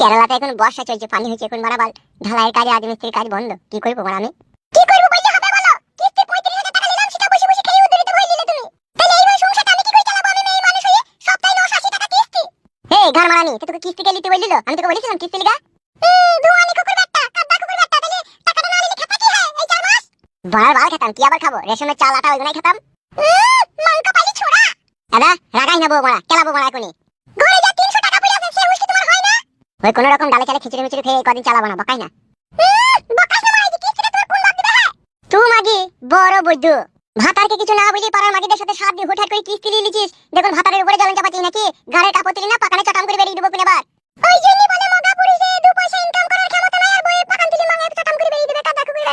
কেরালাতে এখন বর্ষা চলছে পানি হয়েছে এখন মারাবাল ঢালাইয়ের কাজে আজ মিস্ত্রির কাজ বন্ধ। কি করব মারা আমি? কি করব বললে হবে বলো? কিস্তি পঁয়ত্রিশ হাজার টাকা নিলাম সেটা বসে বসে খেয়ে উদ্ধৃত হয়ে নিলে তুমি। তাহলে এইবার সংসারটা আমি কি করে চালাবো? আমি মেয়ে মানুষ হয়ে সপ্তাহে নশো আশি টাকা কিস্তি। হে ঘর মারানি তো তোকে কিস্তি কে নিতে বললিল আমি তোকে বলেছিলাম কিস্তি লিগা। ধোয়ানি কুকুর বাট্টা কাব্বা কুকুর বাট্টা তাহলে টাকাটা না নিলে খেতা কি হয়? এই চার মাস। বড়ার বাল খেতাম কি আবার খাব? রেশনের চাল আটা ওইগুলাই খেতাম। মাংক পালি ছোড়া। দাদা রাগাই নেব মারা কেলাবো মারা এখনই ঘরে যা তিনশো টাকা পড়ে আছে সে হুঁশ কি তোমার হয় না ওই কোনো রকম ডালে চালে খিচুড়ি মিচুড়ি খেয়ে কদিন চালাবো না বকাই না। বকাস না মাইজি কিস্তিটা তোর কোন বাপ দিবে হ্যাঁ তুই মাগি বড় বুদ্ধু ভাতারকে কিছু না বুঝি পাড়ার মাগিদের সাথে সাত দিয়ে হুটহাট করে কিস্তি নিয়ে লিছিস দেখুন ভাতারের উপরে জ্বলন চাপাচ্ছিস নাকি? ঘরের কাপড় তুলি না পাকানে চটাম করে বেরিয়ে দেবো কোন এবার ওই জন্যই বলে মগা পুরুষে দু পয়সা ইনকাম করার ক্ষমতা নাই আর বইয়ের পাকান তুলি মাঙে চটাম করে বেরিয়ে দেবে কাদা কুকুর